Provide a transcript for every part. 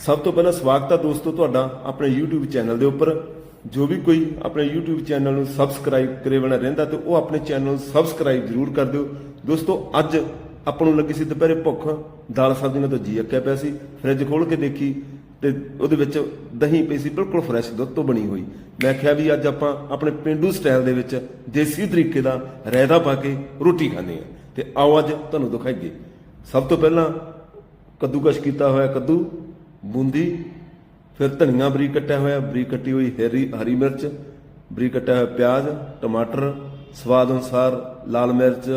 ਸਭ ਤੋਂ ਪਹਿਲਾਂ ਸਵਾਗਤ ਹੈ ਦੋਸਤੋ ਤੁਹਾਡਾ ਆਪਣੇ YouTube ਚੈਨਲ ਦੇ ਉੱਪਰ। ਜੋ ਵੀ ਕੋਈ ਆਪਣੇ YouTube ਚੈਨਲ ਨੂੰ ਸਬਸਕ੍ਰਾਈਬ ਕਰੇ ਬਿਨਾ ਰਹਿੰਦਾ ਤੇ ਉਹ ਆਪਣੇ ਚੈਨਲ ਨੂੰ ਸਬਸਕ੍ਰਾਈਬ ਜ਼ਰੂਰ ਕਰ ਦਿਓ। ਦੋਸਤੋ, ਅੱਜ ਆਪਾਂ ਨੂੰ ਲੱਗੀ ਸੀ ਦੁਪਹਿਰੇ ਭੁੱਖ, ਦਾਲ ਸਬਜ਼ੀ ਨਾਲ ਤਾਂ ਜੀ ਅੱਕਿਆ ਪਿਆ ਸੀ ਫ੍ਰਿਜ ਖੋਲ ਕੇ ਦੇਖੀ ਤੇ ਉਹਦੇ ਵਿੱਚ ਦਹੀਂ ਪਈ ਸੀ, ਬਿਲਕੁਲ ਫਰੈਸ਼ ਦੁੱਧ ਤੋਂ ਬਣੀ ਹੋਈ। ਮੈਂ ਕਿਹਾ ਵੀ ਅੱਜ ਆਪਾਂ ਆਪਣੇ ਪਿੰਡੂ ਸਟਾਈਲ ਦੇ ਵਿੱਚ ਦੇਸੀ ਤਰੀਕੇ ਦਾ ਰਾਇਤਾ ਪਾ ਕੇ ਰੋਟੀ ਖਾਂਦੇ ਆ ਤੇ ਆਓ ਅੱਜ ਤੁਹਾਨੂੰ ਦਿਖਾਈਏ। ਸਭ ਤੋਂ ਪਹਿਲਾਂ ਕੱਦੂਕਸ਼ ਕੀਤਾ ਹੋਇਆ ਕੱਦੂ। ਬੂੰਦੀ, ਫਿਰ ਧਨੀਆ ਬਰੀਕ ਕੱਟਿਆ ਹੋਇਆ, ਬਰੀਕ ਕੱਟੀ ਹੋਈ ਹਰੀ ਹਰੀ ਮਿਰਚ, ਬਰੀਕ ਕੱਟਿਆ ਹੋਇਆ ਪਿਆਜ਼, ਟਮਾਟਰ, ਸਵਾਦ ਅਨੁਸਾਰ ਲਾਲ ਮਿਰਚ,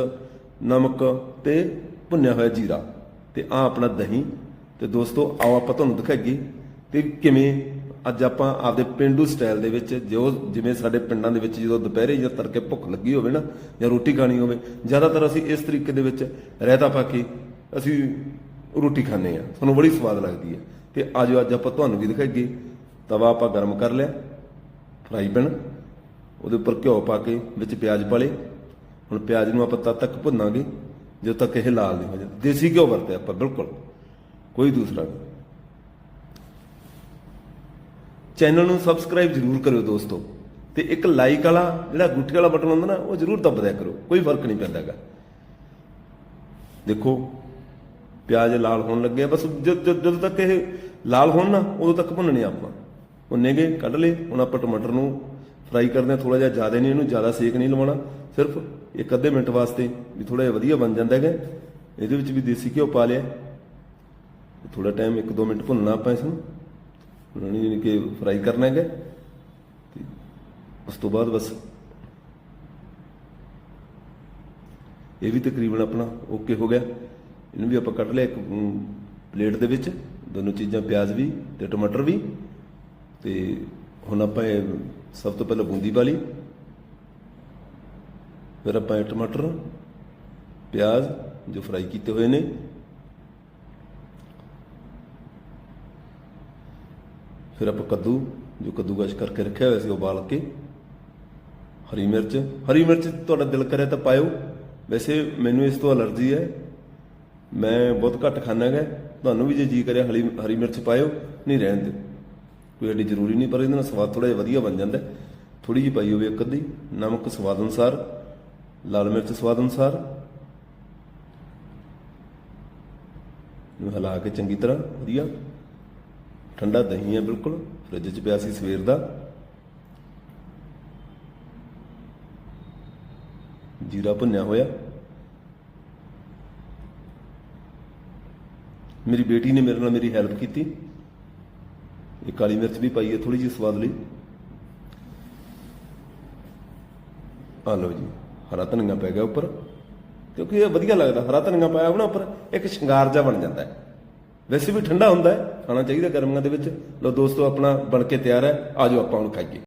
ਨਮਕ ਤੇ ਭੁੰਨਿਆ ਹੋਇਆ ਜੀਰਾ ਤੇ ਆ ਆਪਣਾ ਦਹੀਂ। ਤੇ ਦੋਸਤੋ, ਆਓ ਆਪਾਂ ਤੁਹਾਨੂੰ ਦਿਖਾਈਏ ਤੇ ਕਿਵੇਂ ਅੱਜ ਆਪਾਂ ਆਪਦੇ ਪਿੰਡੂ ਸਟਾਈਲ ਦੇ ਵਿੱਚ, ਜੋ ਜਿਵੇਂ ਸਾਡੇ ਪਿੰਡਾਂ ਦੇ ਵਿੱਚ ਜਦੋਂ ਦੁਪਹਿਰੇ ਜਾਂ ਤੜਕੇ ਭੁੱਖ ਲੱਗੀ ਹੋਵੇ ਨਾ, ਜਾਂ ਰੋਟੀ ਖਾਣੀ ਹੋਵੇ, ਜ਼ਿਆਦਾਤਰ ਅਸੀਂ ਇਸ ਤਰੀਕੇ ਦੇ ਵਿੱਚ ਰਹਿਤਾ ਪਾ ਕੇ ਅਸੀਂ ਰੋਟੀ ਖਾਂਦੇ ਆ ਸਾਨੂੰ ਬੜੀ ਸਵਾਦ ਲੱਗਦੀ ਹੈ। ਤੇ ਆਜੋ, ਅੱਜ ਆਪਾਂ ਤੁਹਾਨੂੰ ਵੀ ਦਿਖਾਈਏ। ਤਵਾ ਆਪਾਂ ਗਰਮ ਕਰ ਲਿਆ, ਫਰਾਈ ਪੈਨ ਉਹਦੇ ਉੱਪਰ ਘਿਓ ਪਾ ਕੇ ਵਿੱਚ ਪਿਆਜ਼ ਪਾ ਲਏ। ਹੁਣ ਪਿਆਜ਼ ਨੂੰ ਆਪਾਂ ਤਦ ਤੱਕ ਭੁੰਨਾਂਗੇ, ਜਦੋਂ ਤੱਕ ਇਹ ਲਾਲ ਨਹੀਂ ਹੋ ਜਾਂਦਾ ਦੇਸੀ ਘਿਓ ਵਰਤਿਆ ਆਪਾਂ, ਬਿਲਕੁਲ। ਕੋਈ ਦੂਸਰਾ ਨਹੀਂ। ਚੈਨਲ ਨੂੰ ਸਬਸਕ੍ਰਾਈਬ ਜ਼ਰੂਰ ਕਰਿਓ ਦੋਸਤੋ। ਤੇ ਇੱਕ ਲਾਈਕ ਵਾਲਾ, ਜਿਹੜਾ ਗੁੱਠੇ ਵਾਲਾ ਬਟਨ ਹੁੰਦਾ ਨਾ, ਉਹ ਜ਼ਰੂਰ ਦਬ ਦਿਆ ਕਰੋ। ਕੋਈ ਫ਼ਰਕ ਨਹੀਂ ਪੈਂਦਾ ਹੈਗਾ। ਦੇਖੋ ਪਿਆਜ਼ ਲਾਲ ਹੋਣ ਲੱਗੇ ਬਸ ਜਦ- ਜਦੋਂ ਤੱਕ ਇਹ ਲਾਲ ਹੋਣ ਨਾ, ਉਦੋਂ ਤੱਕ ਭੁੰਨਣੇ ਆਪਾਂ। ਭੁੰਨੇ ਗਏ, ਕੱਢ ਲਏ, ਹੁਣ ਆਪਾਂ ਟਮਾਟਰ ਨੂੰ ਫਰਾਈ ਕਰਦੇ ਆ। ਥੋੜਾ ਜਿਹਾ ਜ਼ਿਆਦਾ ਨਹੀਂ, ਇਹਨੂੰ ਜ਼ਿਆਦਾ ਸੇਕ ਨਹੀਂ ਲਵਾਉਣਾ। ਸਿਰਫ ਇੱਕ ਅੱਧੇ ਮਿੰਟ ਵਾਸਤੇ ਵੀ ਥੋੜਾ ਜਿਹਾ ਵਧੀਆ ਬਣ ਜਾਂਦਾ ਹੈਗਾ। ਇਹਦੇ ਵਿੱਚ ਵੀ ਦੇਸੀ ਘਿਓ ਪਾ ਲਿਆ। ਥੋੜਾ ਟਾਈਮ 1-2 ਮਿੰਟ ਭੁੰਨਣਾ ਆਪਾਂ ਇਸ ਨੂੰ। ਉਹਨਾਂ ਯਾਨੀ ਕਿ ਫਰਾਈ ਕਰਨਾ ਹੈਗਾ। ਤੇ ਉਸ ਤੋਂ ਬਾਅਦ ਬਸ ਇਹ ਵੀ ਤਕਰੀਬਨ ਆਪਣਾ ਓਕੇ ਹੋ ਗਿਆ। ਇਹਨੂੰ ਵੀ ਆਪਾਂ ਕੱਢ ਲਿਆ ਇੱਕ ਪਲੇਟ ਦੇ ਵਿੱਚ, ਦੋਨੋਂ ਚੀਜ਼ਾਂ, ਪਿਆਜ਼ ਵੀ ਤੇ ਟਮਾਟਰ ਵੀ। ਤੇ ਹੁਣ ਆਪਾਂ ਇਹ ਸਭ ਤੋਂ ਪਹਿਲਾਂ ਬੂੰਦੀ ਪਾ ਫਿਰ ਆਪਾਂ ਇਹ ਟਮਾਟਰ, ਪਿਆਜ਼, ਜੋ ਫਰਾਈ ਕੀਤੇ ਹੋਏ ਨੇ। ਫਿਰ ਆਪਾਂ ਕੱਦੂ, ਜੋ ਕੱਦੂਕਸ਼ ਕਰਕੇ ਰੱਖਿਆ ਹੋਇਆ ਸੀ, ਉਬਾਲ ਕੇ। ਹਰੀ ਮਿਰਚ ਹਰੀ ਮਿਰਚ ਤੁਹਾਡਾ ਦਿਲ ਕਰਿਆ ਤਾਂ ਪਾਇਓ। ਵੈਸੇ ਮੈਨੂੰ ਇਸ ਤੋਂ ਅਲਰਜੀ ਹੈ। ਮੈਂ ਬਹੁਤ ਘੱਟ ਖਾਣਾ ਹੈਗਾ। ਤੁਹਾਨੂੰ ਵੀ ਜੇ ਜੀ ਕਰਿਆ ਹਰੀ ਹਰੀ ਮਿਰਚ ਪਾਇਓ, ਨਹੀਂ ਰਹਿਣ ਦਿਓ। ਕੋਈ ਐਡੀ ਜ਼ਰੂਰੀ ਨਹੀਂ, ਪਰ ਇਹਦੇ ਨਾਲ ਸਵਾਦ ਥੋੜਾ ਜਿਹਾ ਵਧੀਆ ਬਣ ਜਾਂਦਾ ਥੋੜੀ ਜਿਹੀ ਪਾਈ ਹੋਵੇ ਇੱਕ ਅੱਧੀ, ਨਮਕ ਸਵਾਦ ਅਨੁਸਾਰ, ਲਾਲ ਮਿਰਚ ਸਵਾਦ ਅਨੁਸਾਰ। ਨੂੰ ਹਿਲਾ ਕੇ ਚੰਗੀ ਤਰ੍ਹਾਂ, ਵਧੀਆ। ਠੰਡਾ ਦਹੀਂ ਹੈ ਬਿਲਕੁਲ, ਫ੍ਰਿਜ 'ਚ ਪਿਆ ਸੀ ਸਵੇਰ ਦਾ। ਜੀਰਾ ਭੁੰਨਿਆ ਹੋਇਆ। ਮੇਰੀ ਬੇਟੀ ਨੇ ਮੇਰੇ ਨਾਲ ਮੇਰੀ ਹੈਲਪ ਕੀਤੀ। ਇਹ ਕਾਲੀ ਮਿਰਚ ਵੀ ਪਾਈ ਹੈ ਥੋੜੀ ਜਿਹੀ ਸਵਾਦ ਲਈ। ਆ ਲਓ ਜੀ, ਹਰਾ ਧਨੀਆ ਪੈ ਗਿਆ ਉੱਪਰ। ਕਿਉਂਕਿ ਇਹ ਵਧੀਆ ਲੱਗਦਾ, ਹਰਾ ਧਨੀਆ ਪਾਇਆ ਹੋਣਾ ਉੱਪਰ, ਇੱਕ ਸ਼ਿੰਗਾਰ ਜਿਹਾ ਬਣ ਜਾਂਦਾ ਹੈ। ਵੈਸੇ ਵੀ ਠੰਡਾ ਹੁੰਦਾ ਹੈ, ਖਾਣਾ ਚਾਹੀਦਾ ਗਰਮੀਆਂ ਦੇ ਵਿੱਚ। ਲੋ ਦੋਸਤੋ, ਆਪਣਾ ਬਣ ਕੇ ਤਿਆਰ ਹੈ। ਆਜੋ ਆਪਾਂ ਹੁਣ ਖਾਈਏ।